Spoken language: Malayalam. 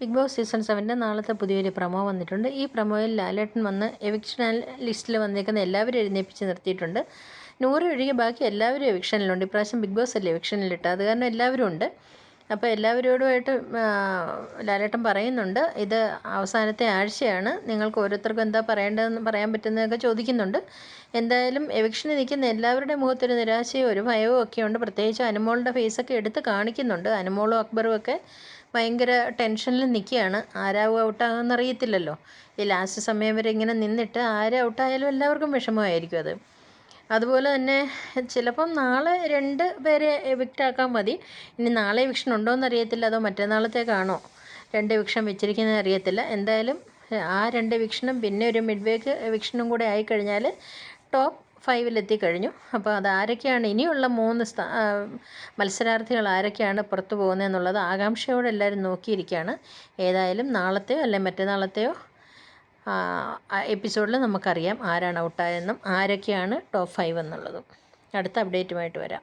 ബിഗ് ബോസ് സീസൺ സെവന്റെ നാളത്തെ പുതിയൊരു പ്രമോ വന്നിട്ടുണ്ട്. ഈ പ്രമോയിൽ ലാലേട്ടൻ വന്ന് എവിക്ഷൻ ലിസ്റ്റിൽ വന്നിരിക്കുന്ന എല്ലാവരും എഴുന്നേപ്പിച്ച് നിർത്തിയിട്ടുണ്ട്. നൂറ് ഒഴികെ ബാക്കി എല്ലാവരും എവിക്ഷനിലുണ്ട്. ഇപ്രാവശ്യം ബിഗ് ബോസ് അല്ലേ എവിക്ഷനിലിട്ട് അത് കാരണം എല്ലാവരും ഉണ്ട്. അപ്പോൾ എല്ലാവരോടുമായിട്ട് ലാലേട്ടൻ പറയുന്നുണ്ട്. ഇത് അവസാനത്തെ ആഴ്ചയാണ്. നിങ്ങൾക്ക് ഓരോരുത്തർക്കും എന്താ പറയേണ്ടതെന്ന് പറയാൻ പറ്റുന്നതൊക്കെ ചോദിക്കുന്നുണ്ട്. എന്തായാലും എവിക്ഷന് നിൽക്കുന്ന എല്ലാവരുടെ മുഖത്തൊരു നിരാശയും ഒരു ഭയവും ഒക്കെ ഉണ്ട്. പ്രത്യേകിച്ച് അനുമോളുടെ ഫേസൊക്കെ എടുത്ത് കാണിക്കുന്നുണ്ട്. അനുമോളും അക്ബറും ഒക്കെ ഭയങ്കര ടെൻഷനിൽ നിൽക്കുകയാണ്. ആരാവും ഔട്ടാകുമെന്ന് അറിയത്തില്ലല്ലോ. ഈ ലാസ്റ്റ് സമയം വരെ ഇങ്ങനെ നിന്നിട്ട് ആര് ഔട്ടായാലും എല്ലാവർക്കും വിഷമമായിരിക്കും അത്. അതുപോലെ തന്നെ ചിലപ്പം നാളെ രണ്ട് പേരെ എവിക്റ്റ് ആക്കാൻ മതി. ഇനി നാളെ എവിക്ഷൻ ഉണ്ടോ എന്ന് അറിയത്തില്ല. അതോ മറ്റന്നാളത്തേക്കാണോ രണ്ട് എവിക്ഷൻ വെച്ചിരിക്കുന്നത് അറിയത്തില്ല. എന്തായാലും ആ രണ്ട് എവിക്ഷനും പിന്നെ ഒരു മിഡ് വേക്ക് എവിക്ഷനും കൂടെ ആയിക്കഴിഞ്ഞാൽ ടോപ്പ് ഫൈവിലെത്തി കഴിഞ്ഞു അപ്പോൾ അത് ആരൊക്കെയാണ്? ഇനിയുള്ള മൂന്ന് സ്ഥാ മത്സരാർത്ഥികൾ ആരൊക്കെയാണ് പുറത്തു പോകുന്നതെന്നുള്ളത് ആകാംക്ഷയോടെ എല്ലാവരും നോക്കിയിരിക്കുകയാണ്. ഏതായാലും നാളത്തെയോ അല്ലെങ്കിൽ മറ്റന്നാളത്തെയോ എപ്പിസോഡിൽ നമുക്കറിയാം ആരാണ് ഔട്ടായതെന്നും ആരൊക്കെയാണ് ടോപ്പ് ഫൈവ് എന്നുള്ളതും. അടുത്ത അപ്ഡേറ്റുമായിട്ട് വരാം.